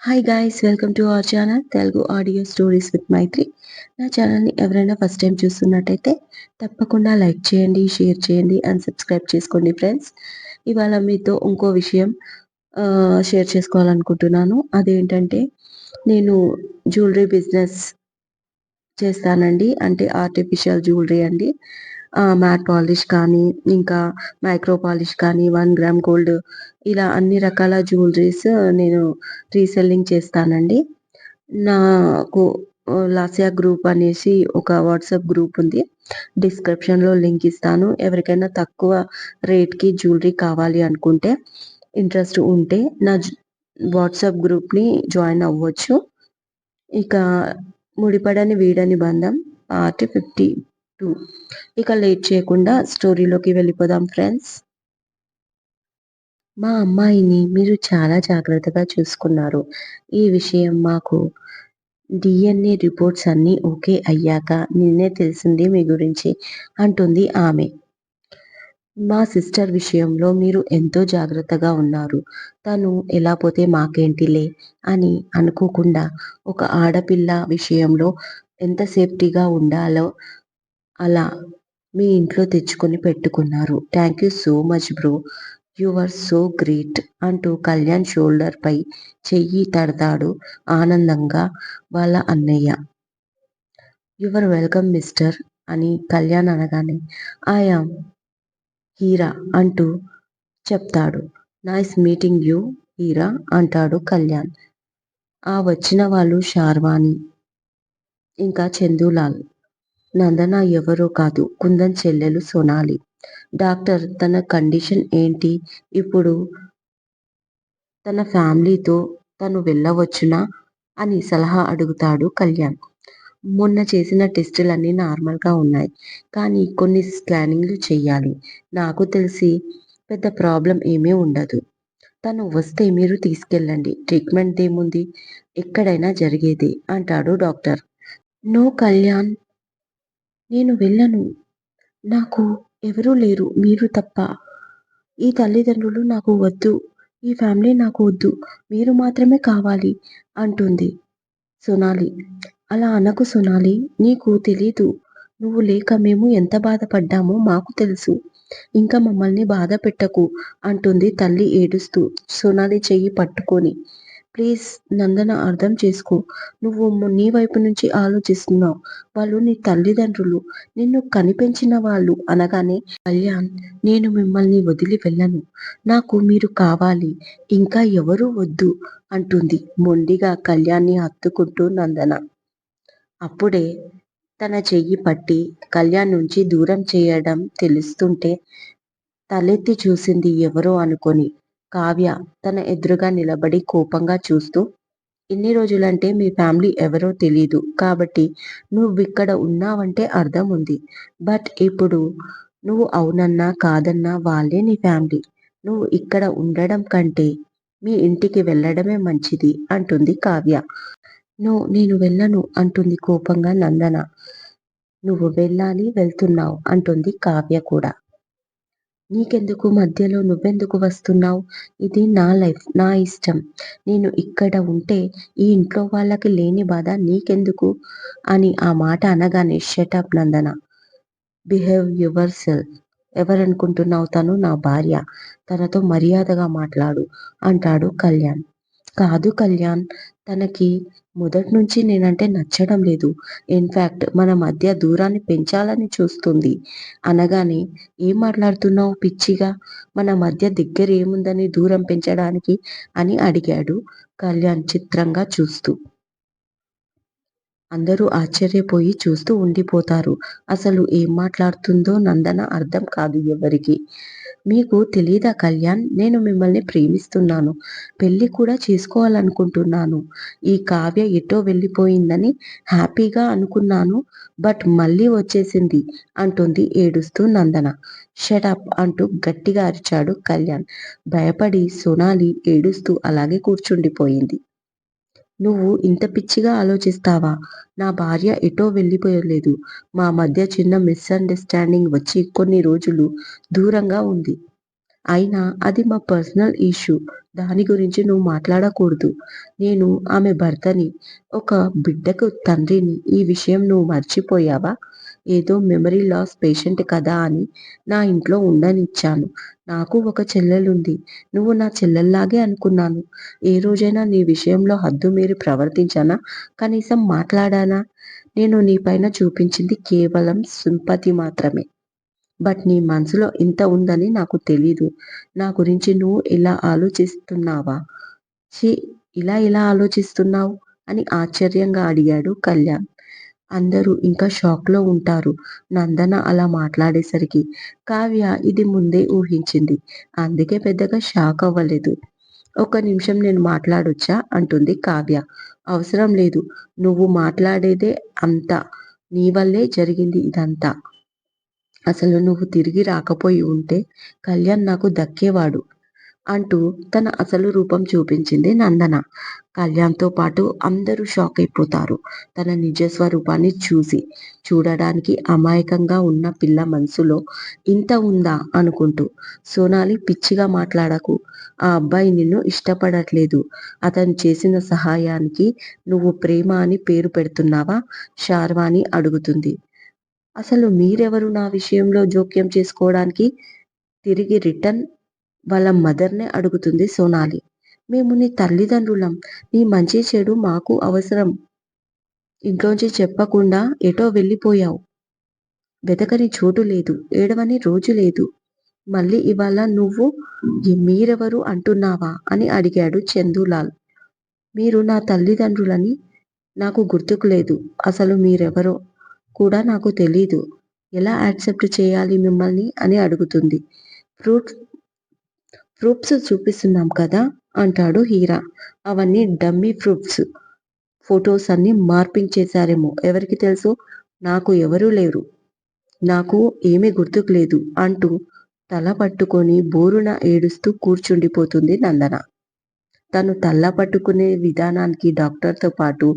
Hi guys welcome to our channel Telugu audio stories with Maitri నా ఛానల్ని ఎవరైనా first time చూస్తున్నట్టయితే తప్పకుండా లైక్ చేయండి షేర్ చేయండి అండ్ సబ్స్క్రైబ్ చేసుకోండి ఫ్రెండ్స్ ఇవాళ మీతో ఇంకో విషయం షేర్ చేసుకోవాలనుకుంటున్నాను. అదేంటంటే నేను జ్యువెలరీ బిజినెస్ చేస్తానండి. అంటే ఆర్టిఫిషియల్ జ్యువెలరీ అండి. మ్యాట్ పాలిష్ కానీ ఇంకా మైక్రో పాలిష్ కానీ వన్ గ్రామ్ గోల్డ్ ఇలా అన్ని రకాల జ్యువెలరీస్ నేను రీసెల్లింగ్ చేస్తానండి. నాకు లాసియా గ్రూప్ అనేసి ఒక వాట్సాప్ గ్రూప్ ఉంది. డిస్క్రిప్షన్లో లింక్ ఇస్తాను. ఎవరికైనా తక్కువ రేట్కి జ్యువెలరీ కావాలి అనుకుంటే ఇంట్రెస్ట్ ఉంటే నా వాట్సాప్ గ్రూప్ని జాయిన్ అవ్వచ్చు. ఇక ముడిపడని వీడని బంధం పార్ట్ ఫిఫ్టీ టూ. ఇక లేట్ చేయకుండా స్టోరీలోకి వెళ్ళిపోదాం ఫ్రెండ్స్. మా అమ్మాయిని మీరు చాలా జాగ్రత్తగా చూసుకున్నారు. ఈ విషయం మాకు డిఎన్ఏ రిపోర్ట్స్ అన్నీ ఓకే అయ్యాక నిన్నే తెలిసింది మీ గురించి అంటుంది ఆమె. మా సిస్టర్ విషయంలో మీరు ఎంతో జాగ్రత్తగా ఉన్నారు. తను ఎలా పోతే మాకేంటిలే అని అనుకోకుండా ఒక ఆడపిల్ల విషయంలో ఎంత సేఫ్టీగా ఉండాలో అలా మీ ఇంట్లో తెచ్చుకొని పెట్టుకున్నారు. Thank you so much bro you are so great అంటూ కళ్యాణ్ షోల్డర్ పై చెయ్యి తడతాడు ఆనందంగా వాళ్ళ అన్నయ్య. యువర్ వెల్కమ్ మిస్టర్ అని కళ్యాణ్ అనగానే ఆయామ్ హీరా అంటూ చెప్తాడు. నైస్ మీటింగ్ యూ హీరా అంటాడు కళ్యాణ్. ఆ వచ్చిన వాళ్ళు షార్వాణి ఇంకా చందులాల్. నందన ఎవరో కాదు. కుందన్ చెల్లెలు సొనాలి. డాక్టర్ తన కండిషన్ ఏంటి? ఇప్పుడు తన ఫ్యామిలీతో తను వెళ్ళవచ్చునా? అని సలహా అడుగుతాడు కళ్యాణ్. మొన్న చేసిన టెస్టులన్నీ నార్మల్గా ఉన్నాయి. కానీ కొన్ని స్కానింగ్లు చేయాలి నాకు తెలిసి పెద్ద ప్రాబ్లం ఏమీ ఉండదు. తను వస్తే మీరు తీసుకెళ్ళండి. ట్రీట్మెంట్ ఏముంది? ఎక్కడైనా జరిగేది అంటాడు డాక్టర్. నో కళ్యాణ్. నేను వెళ్ళను. నాకు ఎవరూ లేరు. మీరు తప్ప. ఈ తల్లిదండ్రులు నాకు వద్దు. ఈ ఫ్యామిలీ నాకు వద్దు. మీరు మాత్రమే కావాలి అంటుంది సొనాలి. అలా అనకు సొనాలి. నీకు తెలీదు. నువ్వు లేక మేము ఎంత బాధపడ్డామో మాకు తెలుసు. ఇంకా మమ్మల్ని బాధ పెట్టకు అంటుంది తల్లి ఏడుస్తూ. సొనాలి చెయ్యి పట్టుకొని. ప్లీజ్ నందన అర్థం చేసుకో. నువ్వు నీ వైపు నుంచి ఆలోచిస్తున్నావు. వాళ్ళు నీ తల్లిదండ్రులు. నిన్ను కనిపించిన వాళ్ళు అనగానే కళ్యాణ్ నేను మిమ్మల్ని వదిలి వెళ్ళను. నాకు మీరు కావాలి. ఇంకా ఎవరు వద్దు అంటుంది మొండిగా కళ్యాణ్ని హత్తుకుంటూ నందన. అప్పుడే తన చెయ్యి పట్టి కళ్యాణ్ నుంచి దూరం చేయడం తెలుస్తుంటే తలెత్తి చూసింది ఎవరో అనుకొని. కావ్య తన ఎదురుగా నిలబడి కోపంగా చూస్తూ ఇన్ని రోజులంటే మీ ఫ్యామిలీ ఎవరో తెలియదు కాబట్టి నువ్వు ఇక్కడ ఉన్నావంటే అర్థం ఉంది. బట్ ఇప్పుడు నువ్వు అవునన్నా కాదన్నా వాళ్ళే నీ ఫ్యామిలీ. నువ్వు ఇక్కడ ఉండడం కంటే మీ ఇంటికి వెళ్ళడమే మంచిది అంటుంది కావ్య. నో నేను వెళ్ళను అంటుంది కోపంగా నందన. నువ్వు వెళ్ళాలి వెళ్తున్నావు అంటుంది కావ్య కూడా. నీకెందుకు మధ్యలో నువ్వెందుకు వస్తున్నావు? ఇది నా లైఫ్ నా ఇష్టం. నేను ఇక్కడ ఉంటే ఈ ఇంట్లో వాళ్ళకి లేని బాధ నీకెందుకు? అని ఆ మాట అనగానే shut up Nandana. Behave yourself ఎవరనుకుంటున్నావు తను? నా భార్య. తనతో మర్యాదగా మాట్లాడు అంటాడు కళ్యాణ్. కాదు కళ్యాణ్. తనకి మొదటి నుంచి నేనంటే నచ్చడం లేదు. ఇన్ఫ్యాక్ట్ మన మధ్య దూరాన్ని పెంచాలని చూస్తుంది. అనగానే ఏం మాట్లాడుతున్నావు పిచ్చిగా? మన మధ్య దగ్గర ఏముందని దూరం పెంచడానికి? అని అడిగాడు కళ్యాణ్ చిత్రంగా చూస్తూ. అందరూ ఆశ్చర్యపోయి చూస్తూ ఉండిపోతారు. అసలు ఏం మాట్లాడుతుందో నందన అర్థం కాదు ఎవరికి. మీకు తెలీదా కళ్యాణ్? నేను మిమ్మల్ని ప్రేమిస్తున్నాను. పెళ్ళి కూడా చేసుకోవాలనుకుంటున్నాను. ఈ కావ్య ఎటో వెళ్ళిపోయిందని హ్యాపీగా అనుకున్నాను బట్ మళ్ళీ వచ్చేసింది అంటుంది ఏడుస్తూ నందన. షటప్ అంటూ గట్టిగా అరిచాడు కళ్యాణ్. భయపడి సొనాలి ఏడుస్తూ అలాగే కూర్చుండిపోయింది. నువ్వు ఇంత పిచ్చిగా ఆలోచిస్తావా? నా భార్య ఎటో వెళ్ళిపోయలేదు మా మధ్య చిన్న మిస్అండర్స్టాండింగ్ వచ్చి కొన్ని రోజులు దూరంగా ఉంది. అయినా అది మా పర్సనల్ ఇష్యూ. దాని గురించి నువ్వు మాట్లాడకూడదు. నేను ఆమె భర్తని ఒక బిడ్డకు తండ్రిని ఈ విషయం నువ్వు మర్చిపోయావా? ఏదో మెమరీ లాస్ పేషెంట్ కదా అని నా ఇంట్లో ఉండనిచ్చాను. నాకు ఒక చెల్లెలుంది. నువ్వు నా చెల్లెల్లాగే అనుకున్నాను. ఏ రోజైనా నీ విషయంలో హద్దు మీరు ప్రవర్తించానా? కనీసం మాట్లాడానా? నేను నీ పైన చూపించింది కేవలం సింపతి మాత్రమే. బట్ నీ మనసులో ఇంత ఉందని నాకు తెలీదు. నా గురించి నువ్వు ఇలా ఆలోచిస్తున్నావా? ఛీ ఇలా ఇలా ఆలోచిస్తున్నావు? అని ఆశ్చర్యంగా అడిగాడు కళ్యాణ్. అందరూ ఇంకా షాక్లో ఉంటారు. నందన అలా మాట్లాడేసరికి కావ్య ఇది ముందే ఊహించింది. అందుకే పెద్దగా షాక్ అవ్వలేదు. ఒక నిమిషం నేను మాట్లాడొచ్చా? అంటుంది కావ్య. అవసరం లేదు. నువ్వు మాట్లాడేదే అంతా. నీ వల్లే జరిగింది ఇదంతా. అసలు నువ్వు తిరిగి రాకపోయి ఉంటే కళ్యాణ్ నాకు దక్కేవాడు. అంటూ తన అసలు రూపం చూపించింది నందన. కళ్యాణ్తో పాటు అందరూ షాక్ అయిపోతారు. తన నిజస్వరూపాన్ని చూసి. చూడడానికి అమాయకంగా ఉన్న పిల్ల మనసులో ఇంత ఉందా అనుకుంటూ. సోనాలి పిచ్చిగా మాట్లాడకు. ఆ అబ్బాయి నిన్ను ఇష్టపడట్లేదు. అతను చేసిన సహాయానికి నువ్వు ప్రేమ అని పేరు పెడుతున్నావా? శార్వాణి అడుగుతుంది. అసలు మీరెవరు నా విషయంలో జోక్యం చేసుకోవడానికి? తిరిగి రిటర్న్ వాళ్ళ మదర్నే అడుగుతుంది సోనాలి. మేము నీ తల్లిదండ్రులం. నీ మంచి చెడు మాకు అవసరం. ఇంట్లోంచి చెప్పకుండా ఎటో వెళ్ళిపోయావు. వెతకని చోటు లేదు. ఏడవని రోజు లేదు. మళ్ళీ ఇవాళ నువ్వు మీరెవరు అంటున్నావా? అని అడిగాడు చందులాల్. మీరు నా తల్లిదండ్రులని నాకు గుర్తుకు లేదు. అసలు మీరెవరో కూడా నాకు తెలీదు. ఎలా యాక్సెప్ట్ చేయాలి మిమ్మల్ని? అని అడుగుతుంది. ఫ్రూట్ ప్రూఫ్స్ చూపిస్తున్నాం కదా అంటాడు హీరా. అవన్నీ డమ్మీ ప్రూఫ్స్ ఫొటోస్ అన్ని మార్పింగ్ చేశారేమో ఎవరికి తెలుసు? నాకు ఎవరూ లేరు. నాకు ఏమీ గుర్తుకు లేదు అంటూ తల పట్టుకొని బోరున ఏడుస్తూ కూర్చుండిపోతుంది నందన. తను తల్ల పట్టుకునే విధానానికి డాక్టర్తో పాటు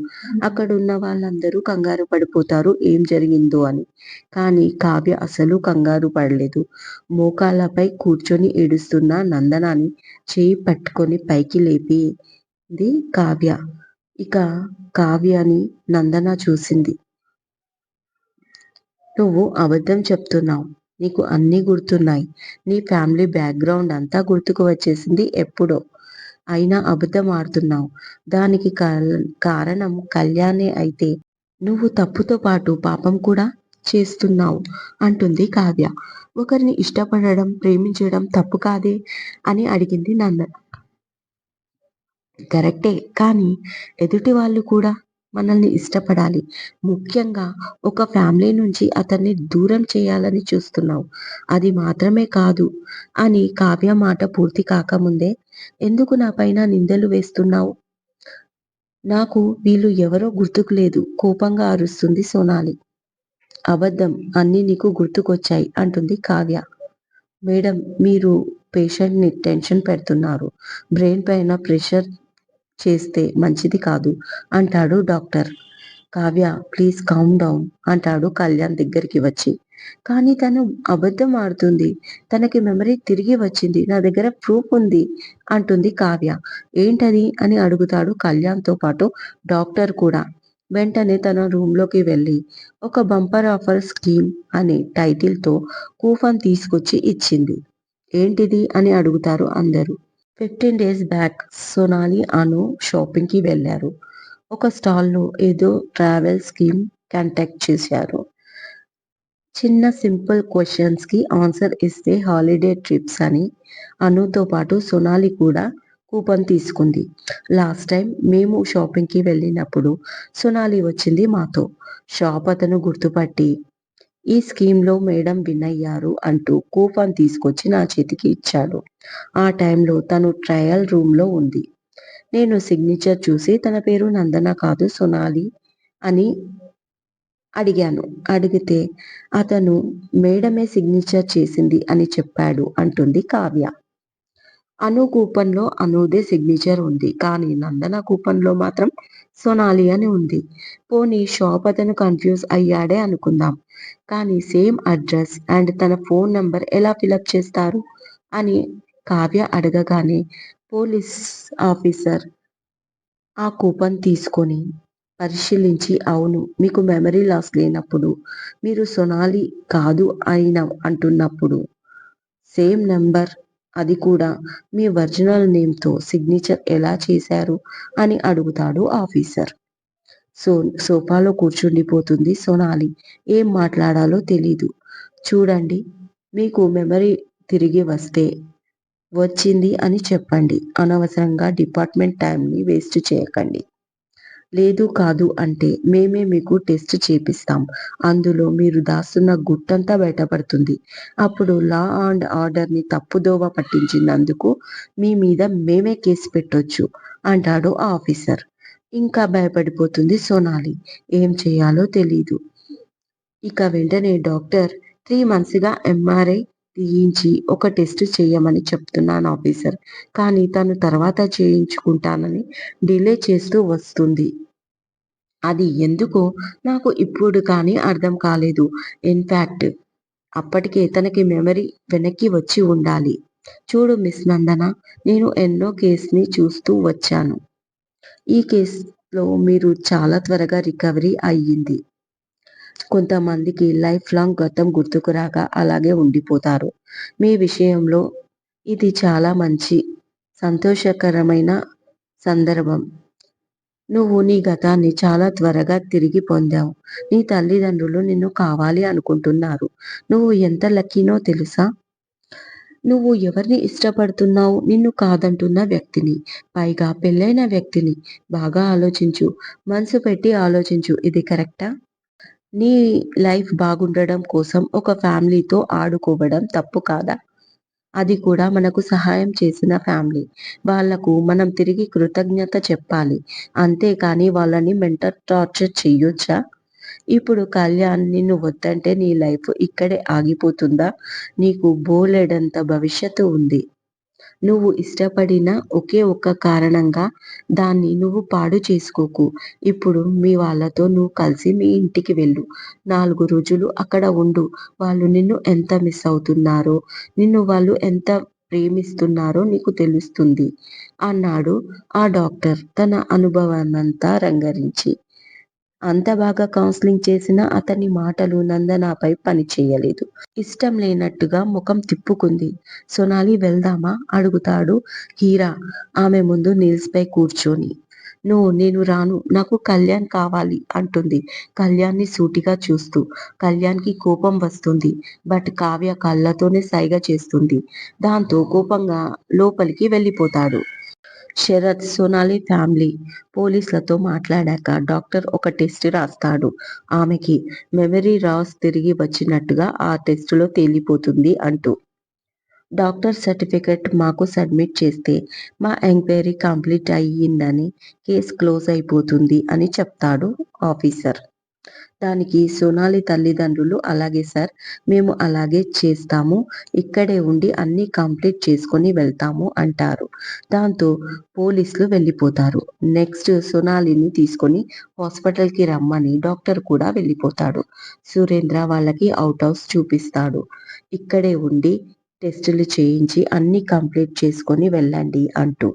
అక్కడ ఉన్న వాళ్ళందరూ కంగారు పడిపోతారు ఏం జరిగిందో అని. కానీ కావ్య అసలు కంగారు పడలేదు. మోకాళ్ళపై కూర్చొని ఏడుస్తున్న నందనాన్ని చేయి పట్టుకొని పైకి లేపింది కావ్య. ఇక కావ్యని నందన చూసింది. నువ్వు అబద్ధం చెప్తున్నావు. నీకు అన్నీ గుర్తున్నాయి. నీ ఫ్యామిలీ బ్యాక్గ్రౌండ్ అంతా గుర్తుకు వచ్చేసింది ఎప్పుడో. అయినా అబద్ధం ఆడుతున్నావు. దానికి కారణం కళ్యాణే అయితే నువ్వు తప్పుతో పాటు పాపం కూడా చేస్తున్నావు అంటుంది కావ్య. ఒకరిని ఇష్టపడడం ప్రేమించడం తప్పు కాదే అని అడిగింది నంద కరెక్టే కానీ ఎదుటి వాళ్ళు కూడా మనల్ని ఇష్టపడాలి. ముఖ్యంగా ఒక ఫ్యామిలీ నుంచి అతన్ని దూరం చేయాలని చూస్తున్నావు. అది మాత్రమే కాదు అని కావ్య మాట పూర్తి కాకముందే ఎందుకు నా పైన నిందలు వేస్తున్నావు? నాకు వీళ్ళు ఎవరో గుర్తుకు లేదు. కోపంగా అరుస్తుంది సోనాలి. అబద్ధం. అన్ని నీకు గుర్తుకొచ్చాయి అంటుంది కావ్య. మేడం మీరు పేషెంట్ని టెన్షన్ పెడుతున్నారు. బ్రెయిన్ పైన ప్రెషర్ చేస్తే మంచిది కాదు అంటాడు doctor. Kavya please calm down అంటాడు కళ్యాణ్ దగ్గరికి వచ్చి. కానీ తను అబద్ధం ఆడుతుంది. తనకి మెమరీ తిరిగి వచ్చింది. నా దగ్గర ప్రూఫ్ ఉంది అంటుంది కావ్య. ఏంటది? అని అడుగుతాడు కళ్యాణ్తో పాటు డాక్టర్ కూడా. వెంటనే తన రూమ్లోకి వెళ్ళి ఒక బంపర్ ఆఫర్ స్కీమ్ అనే టైటిల్తో కూఫన్ తీసుకొచ్చి ఇచ్చింది. ఏంటిది? అని అడుగుతారు అందరూ. Fifteen days back Sonali Anu షాపింగ్కి వెళ్ళారు. ఒక స్టాల్లో ఏదో ట్రావెల్ స్కీమ్ కాంటాక్ట్ చేశారు. చిన్న సింపుల్ క్వశ్చన్స్కి ఆన్సర్ ఇస్తే హాలిడే ట్రిప్స్ అని అనుతో పాటు సోనాలి కూడా కూపన్ తీసుకుంది. లాస్ట్ టైం మేము షాపింగ్కి వెళ్ళినప్పుడు సోనాలి వచ్చింది మాతో. షాప్ అతను గుర్తుపట్టి ఈ స్కీమ్లో మేడం విన్ అయ్యారు అంటూ కూపన్ తీసుకొచ్చి నా చేతికి ఇచ్చాడు. ఆ టైంలో తను ట్రయల్ రూమ్లో ఉంది. నేను సిగ్నేచర్ చూసి తన పేరు నందన కాదు సొనాలి అని అడిగాను. అడిగితే అతను మేడమే సిగ్నేచర్ చేసింది అని చెప్పాడు అంటుంది కావ్య. అను కూపన్లో అనుదే సిగ్నేచర్ ఉంది. కానీ నందన కూపన్లో మాత్రం సొనాలి అని ఉంది. పోనీ షాప్ అతను కన్ఫ్యూజ్ అయ్యాడే అనుకుందాం. కానీ సేమ్ అడ్రస్ అండ్ తన ఫోన్ నంబర్ ఎలా ఫిలప్ చేస్తారు? అని కావ్య అడగగానే పోలీస్ ఆఫీసర్ ఆ కూపన్ తీసుకొని పరిశీలించి అవును మీకు మెమరీ లాస్ లేనప్పుడు మీరు సొనాలి కాదు అయిన అంటున్నప్పుడు సేమ్ నెంబర్ అది కూడా మీ ఒరిజినల్ నేమ్తో సిగ్నేచర్ ఎలా చేశారు అని అడుగుతాడు ఆఫీసర్. సో సోఫాలో కూర్చుండిపోతుంది సోనాలి. ఏం మాట్లాడాలో తెలీదు. చూడండి మీకు మెమరీ తిరిగి వస్తే వచ్చింది అని చెప్పండి. అనవసరంగా డిపార్ట్మెంట్ టైంని వేస్ట్ చేయకండి. లేదు కాదు అంటే మేమే మీకు టెస్ట్ చేపిస్తాం. అందులో మీరు దాస్తున్న గుట్టంతా బయటపడుతుంది. అప్పుడు లా అండ్ ఆర్డర్ని తప్పుదోవ పట్టించినందుకు మీ మీద మేమే కేసు పెట్టొచ్చు అంటాడు ఆఫీసర్. ఇంకా భయపడిపోతుంది సోనాలి. ఏం చేయాలో తెలీదు. ఇక వెంటనే డాక్టర్ త్రీ మంత్స్గా ఎంఆర్ఐ తీయించి ఒక టెస్ట్ చేయమని చెప్తున్నాను ఆఫీసర్. కానీ తను తర్వాత చేయించుకుంటానని డిలే చేస్తూ వస్తుంది. అది ఎందుకో నాకు ఇప్పుడు కానీ అర్థం కాలేదు. ఇన్ఫ్యాక్ట్ అప్పటికే తనకి మెమరీ వెనక్కి వచ్చి ఉండాలి. చూడు మిస్ నందన నేను ఎన్నో కేసుని చూస్తూ వచ్చాను. ఈ కేసులో మీరు చాలా త్వరగా రికవరీ అయ్యింది. కొంతమందికి లైఫ్ లాంగ్ గతం గుర్తుకు రాక అలాగే ఉండిపోతారు. మీ విషయంలో ఇది చాలా మంచి సంతోషకరమైన సందర్భం. నువ్వు నీ గతాన్ని చాలా త్వరగా తిరిగి పొందావు. నీ తల్లిదండ్రులు నిన్ను కావాలి అనుకుంటున్నారు. నువ్వు ఎంత లక్కీనో తెలుసా? నువ్వు ఎవరిని ఇష్టపడుతున్నావు? నిన్ను కాదంటున్న వ్యక్తిని. పైగా పెళ్ళైన వ్యక్తిని. బాగా ఆలోచించు. మనసు పెట్టి ఆలోచించు. ఇది కరెక్టా? నీ లైఫ్ బాగుండడం కోసం ఒక ఫ్యామిలీతో ఆడుకోవడం తప్పు కాదా? అది కూడా మనకు సహాయం చేసిన ఫ్యామిలీ. వాళ్ళకు మనం తిరిగి కృతజ్ఞత చెప్పాలి. అంతేకాని వాళ్ళని మెంటల్ టార్చర్ చెయ్యొచ్చా? ఇప్పుడు కళ్యాణ్ నిన్ను వద్దంటే నీ లైఫ్ ఇక్కడే ఆగిపోతుందా? నీకు బోలెడంత భవిష్యత్తు ఉంది. నువ్వు ఇష్టపడిన ఒకే ఒక్క కారణంగా దాన్ని నువ్వు పాడు చేసుకోకు. ఇప్పుడు మీ వాళ్ళతో నువ్వు కలిసి మీ ఇంటికి వెళ్ళు. నాలుగు రోజులు అక్కడ ఉండు. వాళ్ళు నిన్ను ఎంత మిస్ అవుతున్నారో నిన్ను వాళ్ళు ఎంత ప్రేమిస్తున్నారో నీకు తెలుస్తుంది. అన్నాడు ఆ డాక్టర్ తన అనుభవాన్నంతా రంగరించి. అంత బాగా కౌన్సిలింగ్ చేసినా అతని మాటలు నందనాపై పనిచేయలేదు ఇష్టం లేనట్టుగా ముఖం తిప్పుకుంది. సొనాలి వెళ్దామా? అడుగుతాడు హీరా. ఆమె ముందు నీల్స్ పై కూర్చొని. నో నేను రాను. నాకు కళ్యాణ్ కావాలి అంటుంది. కళ్యాణ్ని సూటిగా చూస్తూ. కళ్యాణ్కి కోపం వస్తుంది. బట్ కావ్య కళ్ళతోనే సైగ చేస్తుంది. దాంతో కోపంగా లోపలికి వెళ్ళిపోతాడు. శరత్ సోనాలి ఫ్యామిలీ పోలీసులతో మాట్లాడాక డాక్టర్ ఒక టెస్ట్ రాస్తాడు. ఆమెకి మెమరీ రాస్ తిరిగి వచ్చినట్టుగా ఆ టెస్టులో తేలిపోతుంది అంటూ. డాక్టర్ సర్టిఫికెట్ మాకు సబ్మిట్ చేస్తే మా ఎంక్వైరీ కంప్లీట్ అయ్యిందని కేసు క్లోజ్ అయిపోతుంది అని చెప్తాడు ఆఫీసర్. దానికి సోనాలి తల్లిదండ్రులు అలాగే సార్ మేము అలాగే చేస్తాము. ఇక్కడే ఉండి అన్ని కంప్లీట్ చేసుకొని వెళ్తాము అంటారు. దాంతో పోలీసులు వెళ్ళిపోతారు. నెక్స్ట్ సోనాలిని తీసుకొని హాస్పిటల్కి రమ్మని డాక్టర్ కూడా వెళ్ళిపోతాడు. సురేంద్ర వాళ్ళకి అవుట్ హౌస్ చూపిస్తాడు. ఇక్కడే ఉండి టెస్టులు చేయించి అన్ని కంప్లీట్ చేసుకొని వెళ్ళండి అంటూ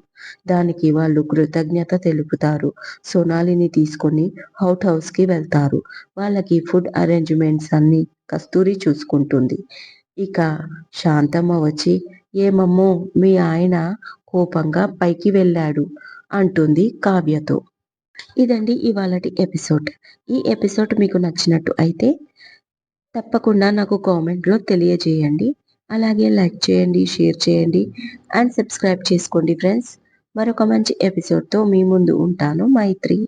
దానికి వాళ్ళు కృతజ్ఞత తెలుపుతారు. సోనాలిని తీసుకొని అవుట్ హౌస్కి వెళ్తారు. వాళ్ళకి ఫుడ్ అరేంజ్మెంట్స్ అన్ని కస్తూరి చూసుకుంటుంది. ఇక శాంతమ్మ వచ్చి ఏమమ్మో మీ ఆయన కోపంగా పైకి వెళ్ళాడు అంటుంది కావ్యతో. ఇదండి ఇవాళటి ఎపిసోడ్. ఈ ఎపిసోడ్ మీకు నచ్చినట్టు అయితే తప్పకుండా నాకు కామెంట్లో తెలియజేయండి. అలాగే లైక్ చేయండి షేర్ చేయండి అండ్ సబ్స్క్రైబ్ చేసుకోండి ఫ్రెండ్స్. మరొక మంచి ఎపిసోడ్తో మీ ముందు ఉంటాను. మైత్రి.